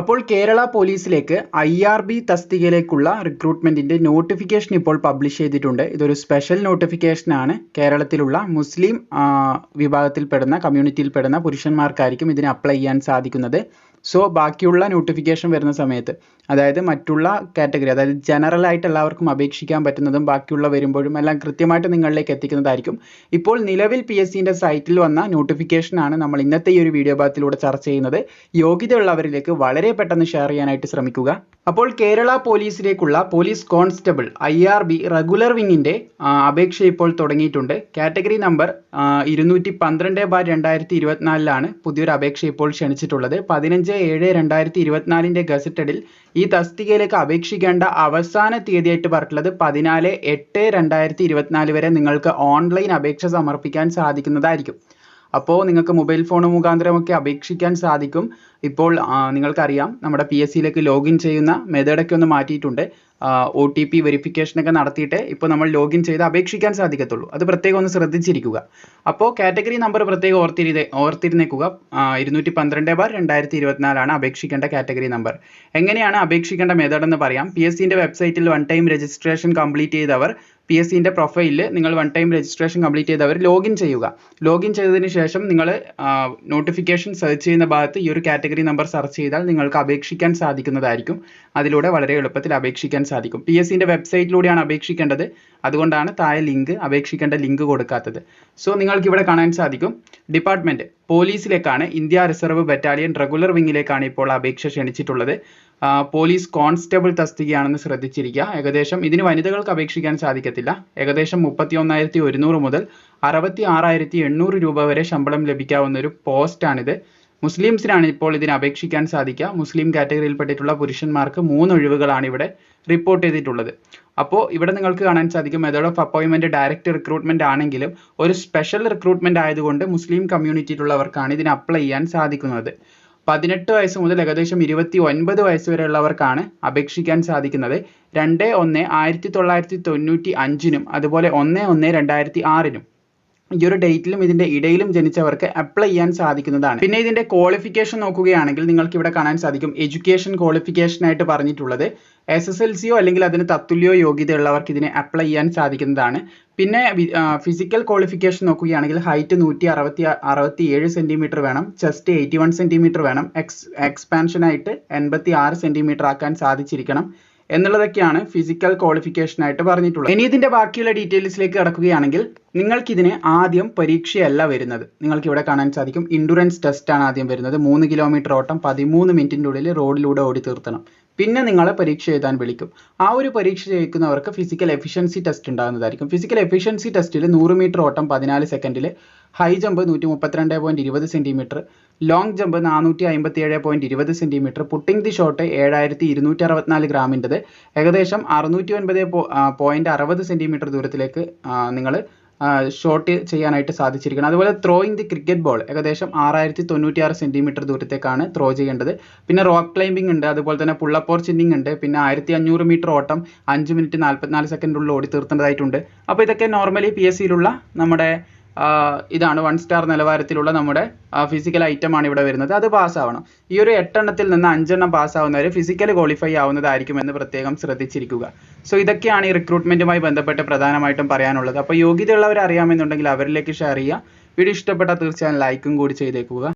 അപ്പോൾ കേരള പോലീസിലേക്ക് I R B തസ്തികയിലേക്കുള്ള റിക്രൂട്ട്മെന്റിന്റെ നോട്ടിഫിക്കേഷൻ ഇപ്പോൾ പബ്ലിഷ് ചെയ്തിട്ടുണ്ട്. ഇതൊരു സ്പെഷ്യൽ നോട്ടിഫിക്കേഷനാണ്. കേരളത്തിലുള്ള മുസ്ലിം വിഭാഗത്തിൽപ്പെടുന്ന കമ്മ്യൂണിറ്റിയിൽപ്പെടുന്ന പുരുഷന്മാർക്കായിരിക്കും ഇതിന് അപ്ലൈ ചെയ്യാൻ സാധിക്കുന്നത്. സോ ബാക്കിയുള്ള നോട്ടിഫിക്കേഷൻ വരുന്ന സമയത്ത് അതായത് മറ്റുള്ള കാറ്റഗറി അതായത് ജനറൽ ആയിട്ട് എല്ലാവർക്കും അപേക്ഷിക്കാൻ പറ്റുന്നതും ബാക്കിയുള്ള വരുമ്പോഴും എല്ലാം കൃത്യമായിട്ട് നിങ്ങളിലേക്ക് എത്തിക്കുന്നതായിരിക്കും. ഇപ്പോൾ നിലവിൽ പി എസ് സിന്റെ സൈറ്റിൽ വന്ന നോട്ടിഫിക്കേഷനാണ് നമ്മൾ ഇന്നത്തെ ഈ ഒരു വീഡിയോ ഭാഗത്തിലൂടെ ചർച്ച ചെയ്യുന്നത്. യോഗ്യതയുള്ളവരിലേക്ക് വളരെ പെട്ടെന്ന് ഷെയർ ചെയ്യാനായിട്ട് ശ്രമിക്കുക. അപ്പോൾ Kerala പോലീസിലേക്കുള്ള police constable I R B regular വിങ്ങിന്റെ അപേക്ഷ ഇപ്പോൾ തുടങ്ങിയിട്ടുണ്ട്. കാറ്റഗറി നമ്പർ ഇരുന്നൂറ്റി പന്ത്രണ്ട് ബാർ രണ്ടായിരത്തി ഇരുപത്തിനാലിലാണ് പുതിയൊരു അപേക്ഷ ഇപ്പോൾ ക്ഷണിച്ചിട്ടുള്ളത്. പതിനഞ്ച് ഏഴ് രണ്ടായിരത്തി ഇരുപത്തിനാലിന്റെ ഗസറ്റഡിൽ ഈ തസ്തികയിലേക്ക് അപേക്ഷിക്കേണ്ട അവസാന തീയതിയായിട്ട് പറഞ്ഞിട്ടുള്ളത് പതിനാല് എട്ട് രണ്ടായിരത്തി ഇരുപത്തിനാല് വരെ നിങ്ങൾക്ക് ഓൺലൈൻ അപേക്ഷ സമർപ്പിക്കാൻ സാധിക്കുന്നതായിരിക്കും. അപ്പോൾ നിങ്ങൾക്ക് മൊബൈൽ ഫോൺ മുഖാന്തരമൊക്കെ അപേക്ഷിക്കാൻ സാധിക്കും. ഇപ്പോൾ നിങ്ങൾക്കറിയാം നമ്മുടെ പി എസ് സിയിലേക്ക് ലോഗിൻ ചെയ്യുന്ന മെത്തേഡൊക്കെ ഒന്ന് മാറ്റിയിട്ടുണ്ട്. ഒ ടി പി വെരിഫിക്കേഷനൊക്കെ നടത്തിയിട്ട് ഇപ്പോൾ നമ്മൾ ലോഗിൻ ചെയ്ത് അപേക്ഷിക്കാൻ സാധിക്കത്തുള്ളൂ. അത് പ്രത്യേകം ഒന്ന് ശ്രദ്ധിച്ചിരിക്കുക. അപ്പോൾ കാറ്റഗറി നമ്പർ പ്രത്യേകം ഓർത്തിരി ഓർത്തിരുന്നേക്കുക. ഇരുന്നൂറ്റി പന്ത്രണ്ട് ബാർ രണ്ടായിരത്തി ഇരുപത്തിനാലാണ് അപേക്ഷിക്കേണ്ട കാറ്റഗറി നമ്പർ എങ്ങനെയാണ് അപേക്ഷിക്കേണ്ട മെത്തേഡ് എന്ന് പറയാം. പി എസ് സിന്റെ വെബ്സൈറ്റിൽ വൺ ടൈം രജിസ്ട്രേഷൻ കംപ്ലീറ്റ് ചെയ്തവർ പി എസ് സിന്റെ പ്രൊഫൈലിൽ നിങ്ങൾ വൺ ടൈം രജിസ്ട്രേഷൻ കംപ്ലീറ്റ് ചെയ്തവർ ലോഗിൻ ചെയ്യുക. ലോഗിൻ ചെയ്തതിന് ശേഷം നിങ്ങൾ നോട്ടിഫിക്കേഷൻ സെർച്ച് ചെയ്യുന്ന ഭാഗത്ത് ഈ ഒരു കാറ്റഗറി നമ്പർ സെർച്ച് ചെയ്താൽ നിങ്ങൾക്ക് അപേക്ഷിക്കാൻ സാധിക്കുന്നതായിരിക്കും. അതിലൂടെ വളരെ എളുപ്പത്തിൽ അപേക്ഷിക്കാൻ സാധിക്കും. പി എസ് സിന്റെ വെബ്സൈറ്റിലൂടെയാണ് അപേക്ഷിക്കേണ്ടത്. അതുകൊണ്ടാണ് താഴെ ലിങ്ക് അപേക്ഷിക്കേണ്ട ലിങ്ക് കൊടുക്കാത്തത്. സോ നിങ്ങൾക്ക് ഇവിടെ കാണാൻ സാധിക്കും. ഡിപ്പാർട്ട്മെന്റ് പോലീസിലേക്കാണ് ഇന്ത്യ റിസർവ് ബറ്റാലിയൻ റെഗുലർ വിങ്ങിലേക്കാണ് ഇപ്പോൾ അപേക്ഷ ക്ഷണിച്ചിട്ടുള്ളത്. പോലീസ് കോൺസ്റ്റബിൾ തസ്തികയാണെന്ന് ശ്രദ്ധിച്ചിരിക്കുക. ഏകദേശം ഇതിന് വനിതകൾക്ക് അപേക്ഷിക്കാൻ സാധിക്കത്തില്ല. ഏകദേശം മുപ്പത്തി ഒന്നായിരത്തി ഒരുന്നൂറ് മുതൽ അറുപത്തി ആറായിരത്തി എണ്ണൂറ് രൂപ വരെ ശമ്പളം ലഭിക്കാവുന്ന ഒരു പോസ്റ്റാണിത്. മുസ്ലിംസിനാണ് ഇപ്പോൾ ഇതിന് അപേക്ഷിക്കാൻ സാധിക്കുക. മുസ്ലിം കാറ്റഗറിയിൽപ്പെട്ടിട്ടുള്ള പുരുഷന്മാർക്ക് മൂന്ന് ഒഴിവുകളാണ് ഇവിടെ റിപ്പോർട്ട് ചെയ്തിട്ടുള്ളത്. അപ്പോൾ ഇവിടെ നിങ്ങൾക്ക് കാണാൻ സാധിക്കും മെത്തേഡ് ഓഫ് അപ്പോയിൻമെന്റ് ഡയറക്റ്റ് റിക്രൂട്ട്മെന്റ് ആണെങ്കിലും ഒരു സ്പെഷ്യൽ റിക്രൂട്ട്മെന്റ് ആയതുകൊണ്ട് മുസ്ലിം കമ്മ്യൂണിറ്റിയിലുള്ളവർക്കാണ് ഇതിന് അപ്ലൈ ചെയ്യാൻ സാധിക്കുന്നത്. പതിനെട്ട് വയസ്സ് മുതൽ ഏകദേശം ഇരുപത്തി ഒൻപത് വയസ്സ് വരെയുള്ളവർക്കാണ് അപേക്ഷിക്കാൻ സാധിക്കുന്നത്. രണ്ട് ഒന്ന് ആയിരത്തി തൊള്ളായിരത്തി തൊണ്ണൂറ്റി അഞ്ചിനും അതുപോലെ ഒന്ന് ഒന്ന് രണ്ടായിരത്തി ആറിനും ഈ ഒരു ഡേറ്റിലും ഇതിന്റെ ഇടയിലും ജനിച്ചവർക്ക് അപ്ലൈ ചെയ്യാൻ സാധിക്കുന്നതാണ്. പിന്നെ ഇതിന്റെ ക്വാളിഫിക്കേഷൻ നോക്കുകയാണെങ്കിൽ നിങ്ങൾക്ക് ഇവിടെ കാണാൻ സാധിക്കും. എഡ്യൂക്കേഷൻ ക്വാളിഫിക്കേഷൻ ആയിട്ട് പറഞ്ഞിട്ടുള്ളത്. എസ് എസ് എൽ സിയോ അല്ലെങ്കിൽ അതിന് തത്തുല്യോ യോഗ്യതയുള്ളവർക്ക് ഇതിനെ അപ്ലൈ ചെയ്യാൻ സാധിക്കുന്നതാണ്. പിന്നെ ഫിസിക്കൽ ക്വാളിഫിക്കേഷൻ നോക്കുകയാണെങ്കിൽ ഹൈറ്റ് നൂറ്റി അറുപത്തി അറുപത്തി ഏഴ് സെന്റിമീറ്റർ വേണം. ചെസ്റ്റ് എയ്റ്റി വൺ സെന്റിമീറ്റർ വേണം. എക്സ് എക്സ്പാൻഷൻ ആയിട്ട് എൺപത്തി ആറ് സെന്റിമീറ്റർ ആക്കാൻ സാധിച്ചിരിക്കണം. എന്നുള്ളതൊക്കെയാണ് ഫിസിക്കൽ ക്വാളിഫിക്കേഷൻ ആയിട്ട് പറഞ്ഞിട്ടുള്ളത്. ഇനി ഇതിന്റെ ബാക്കിയുള്ള ഡീറ്റെയിൽസിലേക്ക് കടക്കുകയാണെങ്കിൽ നിങ്ങൾക്കിതിന് ആദ്യം പരീക്ഷയല്ല വരുന്നത്. നിങ്ങൾക്ക് ഇവിടെ കാണാൻ സാധിക്കും. ഇൻഡുറൻസ് ടെസ്റ്റ് ആണ് ആദ്യം വരുന്നത്. മൂന്ന് കിലോമീറ്റർ ഓട്ടം പതിമൂന്ന് മിനിറ്റിന്റെ ഉള്ളിൽ റോഡിലൂടെ ഓടി തീർത്തണം പിന്നെ നിങ്ങളെ പരീക്ഷ എഴുതാൻ വിളിക്കും. ആ ഒരു പരീക്ഷ ജയിക്കുന്നവർക്ക് ഫിസിക്കൽ എഫിഷ്യൻസി ടെസ്റ്റ് ഉണ്ടാകുന്നതായിരിക്കും. ഫിസിക്കൽ എഫിഷ്യൻസി ടെസ്റ്റിൽ നൂറ് മീറ്റർ ഓട്ടം പതിനാല് സെക്കൻഡിൽ ഹൈ ജമ്പ് നൂറ്റി മുപ്പത്തിരണ്ട് പോയിന്റ് ഇരുപത് സെന്റിമീറ്റർ ലോങ് ജമ്പ് നാനൂറ്റി അമ്പത്തി ഏഴ് പോയിന്റ് ഇരുപത് സെന്റിമീറ്റർ പുട്ടിംഗ് ദി ഷോട്ട് ഏഴായിരത്തി ഇരുന്നൂറ്റി അറുപത്തിനാല് ഗ്രാമിന്റെത് ഏകദേശം അറുന്നൂറ്റി ഒൻപത് പോയിന്റ് അറുപത് സെന്റിമീറ്റർ ദൂരത്തിലേക്ക് നിങ്ങൾ ഷോട്ട് ചെയ്യാനായിട്ട് സാധിച്ചിരിക്കണം. അതുപോലെ ത്രോയിങ് ദി ക്രിക്കറ്റ് ബോൾ ഏകദേശം ആറായിരത്തി തൊണ്ണൂറ്റി ആറ് സെന്റിമീറ്റർ ദൂരത്തേക്കാണ് ത്രോ ചെയ്യേണ്ടത്. പിന്നെ റോക്ക് ക്ലൈമ്പിംഗ് ഉണ്ട് അതുപോലെ തന്നെ പുള്ളപ്പ് ഓർ ചിന്നിങ് ഉണ്ട് പിന്നെ ആയിരത്തി അഞ്ഞൂറ് മീറ്റർ ഓട്ടം അഞ്ച് മിനിറ്റ് നാൽപ്പത്തിനാല് സെക്കൻഡിനുള്ളിൽ ഓടി തീർത്തേണ്ടതായിട്ടുണ്ട് അപ്പോൾ ഇതൊക്കെ നോർമലി പി എസ് സിയിലുള്ള നമ്മുടെ ഇതാണ് വൺ സ്റ്റാർ നിലവാരത്തിലുള്ള നമ്മുടെ ഫിസിക്കൽ ഐറ്റം ആണ് ഇവിടെ വരുന്നത്. അത് പാസ്സാവണം ഈ ഒരു എട്ടെണ്ണത്തിൽ നിന്ന് അഞ്ചെണ്ണം പാസ്സാവുന്നവർ ഫിസിക്കൽ ക്വാളിഫൈ ആവുന്നതായിരിക്കും എന്ന് പ്രത്യേകം ശ്രദ്ധിച്ചിരിക്കുക. സോ ഇതൊക്കെയാണ് ഈ റിക്രൂട്ട്മെന്റുമായി ബന്ധപ്പെട്ട് പ്രധാനമായിട്ടും പറയാനുള്ളത്. അപ്പോൾ യോഗ്യതയുള്ളവർ അറിയാമെന്നുണ്ടെങ്കിൽ അവരിലേക്ക് ഷെയർ ചെയ്യുക. വീഡിയോ ഇഷ്ടപ്പെട്ടാൽ തീർച്ചയായും ലൈക്കും കൂടി ചെയ്തേക്കുക.